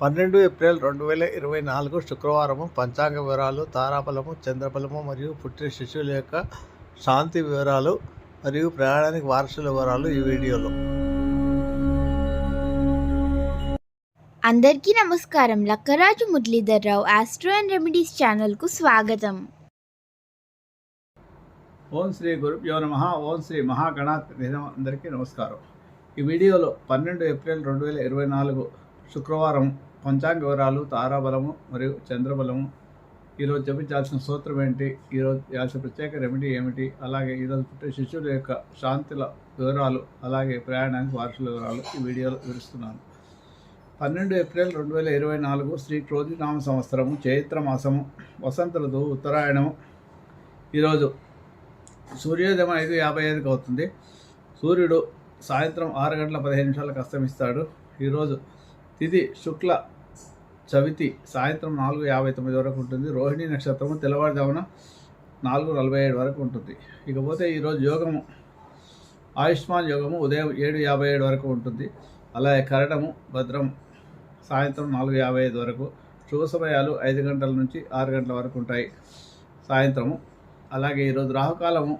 పన్నెండు ఏప్రిల్ రెండు వేల ఇరవై నాలుగు శుక్రవారము పంచాంగ వివరాలు తారాబలము చంద్రబలము మరియు పుట్టిన శిశువుల యొక్క శాంతి వివరాలు మరియు ప్రయాణానికి వారసుల వివరాలు ఈ వీడియోలో. అందరికీ నమస్కారం. Lakkaraju Muralidhar Rao astro and remedies ఛానల్కు స్వాగతం. ఓం శ్రీ గురుభ్యో నమ. ఓం శ్రీ మహాగణాధిపతి అందరికీ నమస్కారం. ఈ వీడియోలో పన్నెండు ఏప్రిల్ రెండు వేల ఇరవై నాలుగు శుక్రవారం పంచాంగ వివరాలు తారాబలము మరియు చంద్రబలము. ఈరోజు జపించాల్సిన సూత్రం ఏంటి? ఈరోజు చేయాల్సిన ప్రత్యేక రెమెడీ ఏమిటి? అలాగే ఈరోజు పుట్టే శిశువుల యొక్క శాంతుల వివరాలు అలాగే ప్రయాణానికి వారసుల వివరాలు ఈ వీడియోలో వివరిస్తున్నాను. పన్నెండు ఏప్రిల్ రెండు వేల ఇరవై నాలుగు శ్రీ క్రోధినామ సంవత్సరము చైత్ర మాసము వసంత ఋతువు ఉత్తరాయణము. ఈరోజు సూర్యోదయం ఐదు యాభై ఐదుకి అవుతుంది. సూర్యుడు సాయంత్రం ఆరు గంటల పదిహేను నిమిషాలకు అస్తమిస్తాడు. ఈరోజు తిది శుక్ల చవితి సాయంత్రం నాలుగు యాభై తొమ్మిది వరకు ఉంటుంది. రోహిణి నక్షత్రము తెల్లవారుజామున నాలుగు నలభై ఏడు వరకు ఉంటుంది. ఇకపోతే ఈరోజు యోగము ఆయుష్మాన్ యోగము ఉదయం ఏడు యాభై ఏడు వరకు ఉంటుంది. అలాగే కరణము భద్రం సాయంత్రం నాలుగు యాభై ఐదు వరకు శుభ సమయాలు ఐదు గంటల నుంచి ఆరు గంటల వరకు ఉంటాయి సాయంత్రము. అలాగే ఈరోజు రాహుకాలము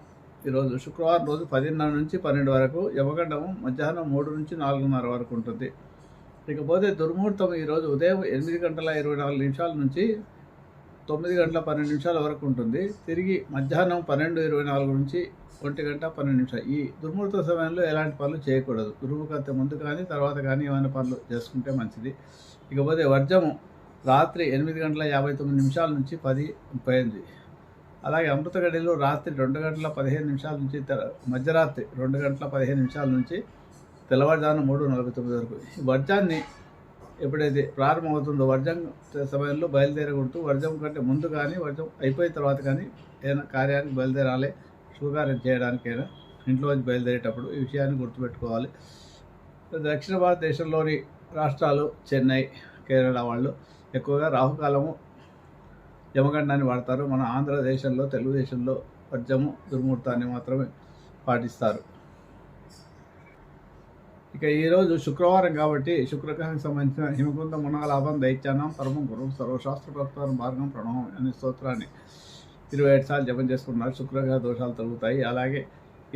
ఈరోజు శుక్రవారం రోజు పదిన్నర నుంచి పన్నెండు వరకు యమగండము మధ్యాహ్నం మూడు నుంచి నాలుగున్నర వరకు ఉంటుంది. ఇకపోతే దుర్ముహూర్తం ఈరోజు ఉదయం ఎనిమిది గంటల ఇరవై నాలుగు నిమిషాల నుంచి తొమ్మిది గంటల పన్నెండు నిమిషాల వరకు ఉంటుంది. తిరిగి మధ్యాహ్నం పన్నెండు ఇరవై నాలుగు నుంచి ఒంటి గంట పన్నెండు నిమిషాలు. ఈ దుర్ముహూర్త సమయంలో ఎలాంటి పనులు చేయకూడదు. దుర్ముఖత ముందు కానీ తర్వాత కానీ ఏమైనా పనులు చేసుకుంటే మంచిది. ఇకపోతే వర్జము రాత్రి ఎనిమిది గంటల యాభై తొమ్మిది నిమిషాల నుంచి పది ముప్పై ఎనిమిది. అలాగే అమృత గడిలో రాత్రి రెండు గంటల పదిహేను నిమిషాల నుంచి మధ్యరాత్రి రెండు గంటల పదిహేను నిమిషాల నుంచి తెల్లవారుజామున మూడు నలభై తొమ్మిది వరకు. ఈ వర్జాన్ని ఎప్పుడైతే ప్రారంభమవుతుందో వర్జం సమయంలో బయలుదేరకూడదు వర్జం కంటే ముందు కానీ వర్జం అయిపోయిన తర్వాత కానీ ఏదైనా కార్యానికి బయలుదేరాలి శుభకార్యం చేయడానికైనా ఇంట్లోంచి బయలుదేరేటప్పుడు ఈ విషయాన్ని గుర్తుపెట్టుకోవాలి. దక్షిణ భారతదేశంలోని రాష్ట్రాలు చెన్నై కేరళ వాళ్ళు ఎక్కువగా రాహుకాలము యమగండాన్ని వాడతారు. మన ఆంధ్రదేశంలో తెలుగుదేశంలో వర్జము దుర్ముహూర్తాన్ని మాత్రమే పాటిస్తారు. ఇక ఈరోజు శుక్రవారం కాబట్టి శుక్రగ్రహానికి సంబంధించిన హిమకుంద మునాలాభం దైత్యానం పరమం గురువు సర్వశాస్త్ర ప్రకారం మార్గం ప్రణవం అనే స్తోత్రాన్ని ఇరవై ఏడు సార్లు జపం చేసుకున్నారు శుక్రగ్రహ దోషాలు తొలుగుతాయి. అలాగే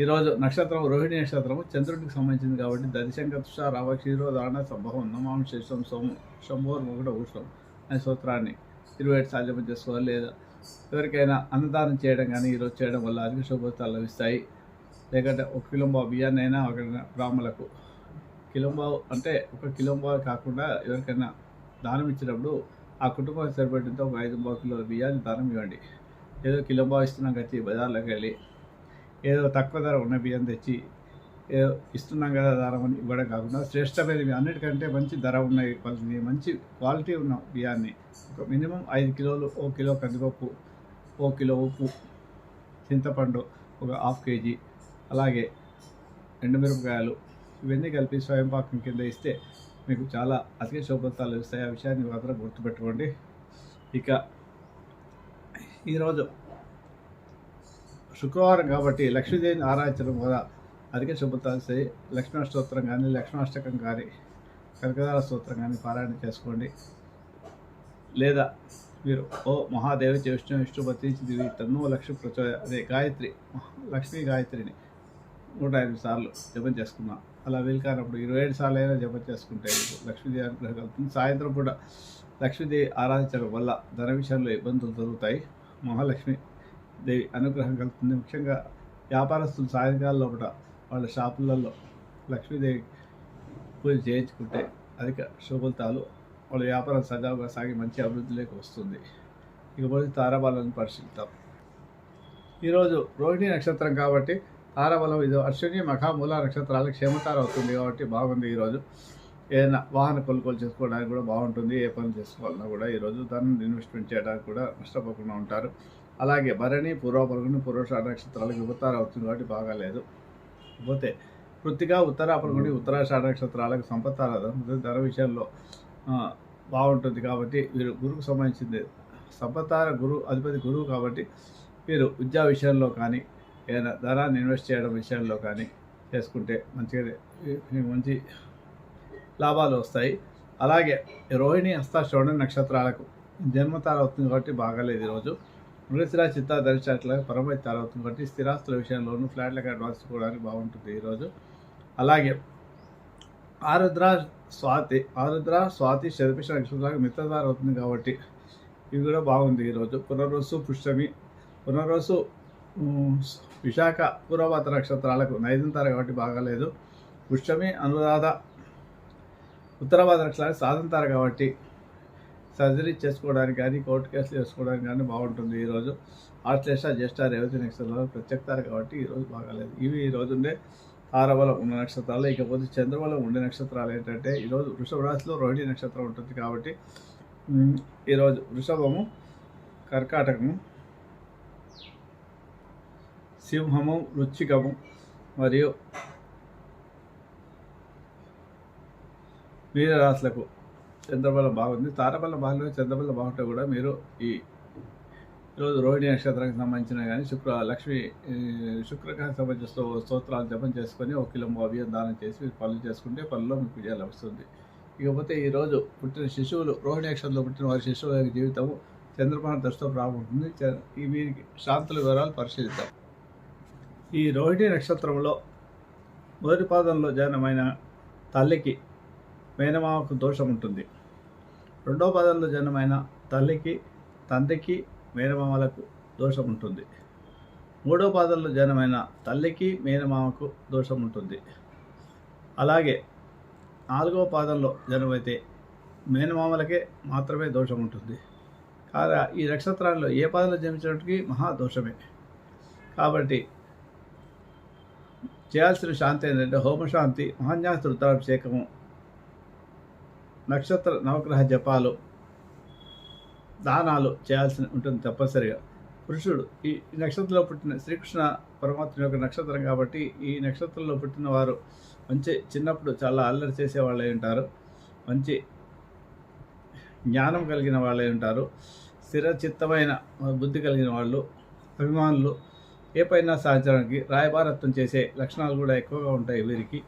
ఈరోజు నక్షత్రం రోహిణి నక్షత్రం చంద్రుడికి సంబంధించింది కాబట్టి దదిశంక తుష రావ క్షీరోదారణ సంభవం నమాం శేషం సోము శంభోర్ మొగట ఉష్ణం అనే స్తోత్రాన్ని ఇరవై ఏడు సార్లు జపం చేసుకోవాలి. లేదా ఎవరికైనా అన్నదానం చేయడం కానీ ఈరోజు చేయడం వల్ల అధిక శుభతాలు లభిస్తాయి. లేకుంటే ఒక కిలోంబావు బియ్యాన్ని అయినా ఒక బ్రాహ్మలకు కిలంబావు అంటే ఒక కిలంబావు కాకుండా ఎవరికైనా దానం ఇచ్చినప్పుడు ఆ కుటుంబానికి సరిపడినంత ఒక ఐదు బావు కిలోల బియ్యాన్ని దానం ఇవ్వండి. ఏదో కిలంబావు ఇస్తున్నాం కచ్చి బజార్లోకి వెళ్ళి ఏదో తక్కువ ధర ఉన్న బియ్యం తెచ్చి ఏదో ఇస్తున్నాం కదా దానం అని ఇవ్వడం కాకుండా శ్రేష్టమైనవి అన్నిటికంటే మంచి ధర ఉన్నాయి వాళ్ళని మంచి క్వాలిటీ ఉన్న బియ్యాన్ని ఒక మినిమం ఐదు కిలోలు ఓ కిలో కందిపప్పు ఓ కిలో ఉప్పు చింతపండు ఒక హాఫ్ కేజీ అలాగే ఎండుమిరపకాయలు ఇవన్నీ కలిపి స్వయం పాకం కింద ఇస్తే మీకు చాలా అధిక శుభతాలు ఇస్తాయి ఆ విషయాన్ని మాత్రం గుర్తుపెట్టుకోండి. ఇక ఈరోజు శుక్రవారం కాబట్టి లక్ష్మీదేవిని ఆరాధించడం వల్ల అధిక శుభతాలు ఇస్తాయి లక్ష్మణ స్తోత్రం కానీ లక్ష్మాష్టకం కానీ కనకదార స్తోత్రం కానీ పారాయణ చేసుకోండి. లేదా మీరు ఓ మహాదేవి చ విష్ణు విష్ణుపతి దివి తన్నో లక్ష్మి ప్రచోద అదే గాయత్రి లక్ష్మీ గాయత్రిని నూట ఎనిమిది సార్లు జపం చేసుకున్నాం అలా వీలు ఇరవై ఏడు సార్లు అయినా జప చేసుకుంటే లక్ష్మీదేవి అనుగ్రహం కలుగుతుంది. సాయంత్రం కూడా లక్ష్మీదేవి ఆరాధించడం వల్ల ధన విషయంలో ఇబ్బందులు జరుగుతాయి మహాలక్ష్మి దేవి అనుగ్రహం కలుగుతుంది. ముఖ్యంగా వ్యాపారస్తులు సాయంకాలం లోపల వాళ్ళ షాపులలో లక్ష్మీదేవి పూజ చేయించుకుంటే అధిక శుభతాలు వాళ్ళ వ్యాపారం సజావుగా సాగి మంచి అభివృద్ధిలోకి వస్తుంది. ఇకపోతే తారాబాలను పరిశీలిద్దాం. ఈరోజు రోహిణి నక్షత్రం కాబట్టి ఆరవలం ఇది అశ్విని మఖా మూల నక్షత్రాలకు క్షేమతారం అవుతుంది కాబట్టి బాగుంది ఈరోజు. ఏదైనా వాహన కొనుగోలు చేసుకోవడానికి కూడా బాగుంటుంది. ఏ పని చేసుకోవాలన్నా కూడా ఈరోజు దాన్ని ఇన్వెస్ట్మెంట్ చేయడానికి కూడా నష్టపోకుండా ఉంటారు. అలాగే భరణి పూర్వపరుగుని పూర్వష నక్షత్రాలకు యువతార అవుతుంది కాబట్టి బాగాలేదు పోతే కృతిగా ఉత్తరాపరుగుని ఉత్తరాషాఢ నక్షత్రాలకు సంపత్తార ధర విషయంలో బాగుంటుంది కాబట్టి వీరు గురువుకు సంబంధించింది. సంపత్తార గురువు అధిపతి గురువు కాబట్టి వీరు విద్యా విషయంలో కానీ ఏదైనా ధనాన్ని ఇన్వెస్ట్ చేయడం విషయంలో కానీ చేసుకుంటే మంచిగా మంచి లాభాలు వస్తాయి. అలాగే రోహిణి హస్త శ్రవణ నక్షత్రాలకు జన్మతార అవుతుంది కాబట్టి బాగాలేదు ఈరోజు. మృగశిరా చిత్త ధరించట్లుగా పరమై తార అవుతుంది కాబట్టి స్థిరాస్తుల విషయంలోనూ ఫ్లాట్లకు అడ్వాన్స్ ఇవ్వడానికి బాగుంటుంది ఈరోజు. అలాగే ఆరుద్ర స్వాతి ఆరుద్ర స్వాతి శతపిష నక్షత్రాలకు మిత్రధార అవుతుంది కాబట్టి ఇది కూడా బాగుంది ఈరోజు. పునర్వసు పుష్టమి పునర్వసు విశాఖ పూర్వభాద్ర నక్షత్రాలకు నైదంతార కాబట్టి బాగాలేదు పుష్యమి అనురాధ ఉత్తరభాద్ర నక్షత్రాలు సాధంతారు కాబట్టి సర్జరీ చేసుకోవడానికి కానీ కోర్టు కేసులు చేసుకోవడానికి కానీ బాగుంటుంది ఈరోజు ఆశ్లేష జ్యేష్ఠ రేవతి నక్షత్రాలు ప్రత్యక్తారు కాబట్టి ఈరోజు బాగాలేదు ఇవి ఈ రోజు ఉండే తారబలం ఉన్న నక్షత్రాలు. ఇకపోతే చంద్రబలం ఉండే నక్షత్రాలు ఏంటంటే ఈరోజు వృషభ రాశిలో రోహిణి నక్షత్రం ఉంటుంది కాబట్టి ఈరోజు వృషభము కర్కాటకము సింహము వృచ్చికము మరియు మీనరాశులకు చంద్రబలం బాగుంది. తారబలం బాగుంది చంద్రబలం బాగుంటే కూడా మీరు ఈ రోజు రోహిణి నక్షత్రానికి సంబంధించిన కానీ శుక్ర లక్ష్మి శుక్రకానికి సంబంధించిన స్తోత్రాలు జపం చేసుకొని ఒక కిలో అభియం దానం చేసి మీరు పనులు చేసుకుంటే పనుల్లో మీకు విజయం లభిస్తుంది. ఇకపోతే ఈరోజు పుట్టిన శిశువులు రోహిణి నక్షత్రంలో పుట్టిన వారి శిశువుల జీవితము చంద్రబాబు దృష్టితో ప్రారంభమవుతుంది ఉంటుంది ఈ వీరికి శాంతుల వివరాలు పరిశీలిద్దాం. ఈ రోహిణి నక్షత్రంలో మొదటి పాదంలో జనమైన తల్లికి మేనమామకు దోషం ఉంటుంది రెండో పాదంలో జనమైన తల్లికి తండ్రికి మేనమామలకు దోషం ఉంటుంది మూడో పాదంలో జనమైన తల్లికి మేనమామకు దోషం ఉంటుంది అలాగే నాలుగో పాదంలో జనమైతే మేనమామలకే మాత్రమే దోషం ఉంటుంది కాగా ఈ నక్షత్రాల్లో ఏ పాదంలో జన్మించినప్పటికీ మహాదోషమే కాబట్టి చేయాల్సిన శాంతి ఏంటంటే హోమశాంతి మహాన్యాస రుద్రాభిషేకము నక్షత్ర నవగ్రహ జపాలు దానాలు చేయాల్సి ఉంటుంది తప్పనిసరిగా. పురుషుడు ఈ నక్షత్రంలో పుట్టిన శ్రీకృష్ణ పరమాత్మ యొక్క నక్షత్రం కాబట్టి ఈ నక్షత్రంలో పుట్టిన వారు మంచి చిన్నప్పుడు చాలా అల్లరి చేసే వాళ్ళే ఉంటారు. మంచి జ్ఞానం కలిగిన వాళ్ళే ఉంటారు. స్థిర చిత్తమైన బుద్ధి కలిగిన వాళ్ళు అభిమానులు ఏ పైన సాధించడానికి రాయబారత్వం చేసే లక్షణాలు కూడా ఎక్కువగా ఉంటాయి వీరికి.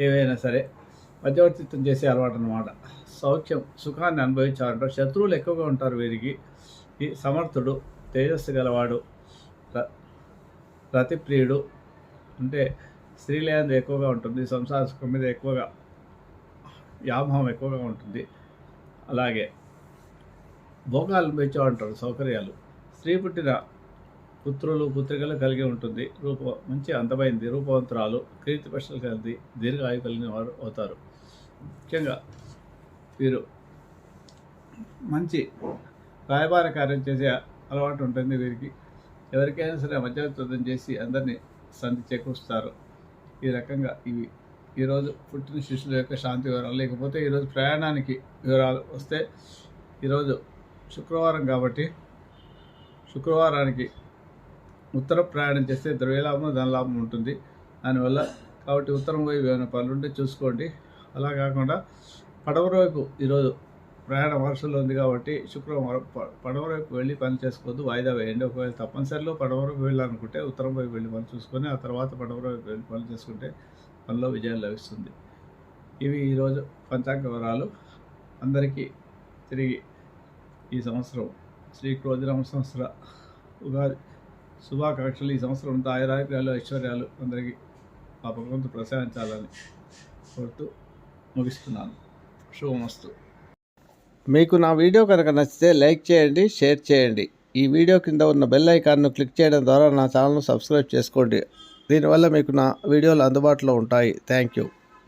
ఏవైనా సరే మధ్యవర్తిత్వం చేసే అలవాటు అనమాట సౌఖ్యం సుఖాన్ని అనుభవించాలంటే శత్రువులు ఎక్కువగా ఉంటారు వీరికి. ఈ సమర్థుడు తేజస్సు గలవాడు ర- రతిప్రియుడు అంటే స్త్రీలేంద్ర ఎక్కువగా ఉంటుంది. సంసార సుఖం మీద ఎక్కువగా వ్యామోహం ఎక్కువగా ఉంటుంది. అలాగే భోగాలు పెంచేవాంటారు సౌకర్యాలు. స్త్రీ పుట్టిన పుత్రులు పుత్రికలు కలిగి ఉంటుంది. రూప మంచి అందమైంది రూపవంతురాలు కీర్తి పక్షులు కలిగి దీర్ఘాయు కలిగిన వారు అవుతారు. ముఖ్యంగా వీరు మంచి రాయబార కార్యం చేసే అలవాటు ఉంటుంది వీరికి. ఎవరికైనా సరే మధ్యవర్తం చేసి అందరినీ సంధి చేకూరుస్తారు. ఈ రకంగా ఇవి. ఈరోజు పుట్టిన శిష్యుల యొక్క శాంతి వివరాలు. లేకపోతే ఈరోజు ప్రయాణానికి వివరాలు వస్తే ఈరోజు శుక్రవారం కాబట్టి శుక్రవారానికి ఉత్తర ప్రయాణం చేస్తే ద్రవ్యలాభం ధనలాభం ఉంటుంది. దానివల్ల కాబట్టి ఉత్తరం వైపు ఏమైనా పనులు ఉంటే చూసుకోండి. అలా కాకుండా పడవ వైపు ఈరోజు ప్రయాణ వరుసలో ఉంది కాబట్టి శుక్రవారం పడవర పడవ వైపు వెళ్ళి పని చేసుకోవద్దు. వాయిదా వేయండి. ఒకవేళ తప్పనిసరిలో పడవర వైపు వెళ్ళాలనుకుంటే ఉత్తరం వైపు వెళ్ళి పని చూసుకొని ఆ తర్వాత పడవ వైపు వెళ్ళి పని చేసుకుంటే పనిలో విజయం లభిస్తుంది. ఇవి ఈరోజు పంచాంగ వివరాలు. అందరికీ తిరిగి ఈ సంవత్సరం శ్రీ క్రోధినామ సంవత్సర ఉగాది శుభాకాంక్షలు. ఈ సంవత్సరం అంతా ఆయురాగ్యాలు ఐశ్వర్యాలు అందరికీ ఆ భగవంతు ప్రసాదించాలని కోరుతూ ముగిస్తున్నాను. శుభమస్తు. మీకు నా వీడియో కనుక నచ్చితే లైక్ చేయండి షేర్ చేయండి. ఈ వీడియో కింద ఉన్న బెల్ ఐకాన్ను క్లిక్ చేయడం ద్వారా నా ఛానల్ను సబ్స్క్రైబ్ చేసుకోండి. దీనివల్ల మీకు నా వీడియోలు అందుబాటులో ఉంటాయి. Thank you.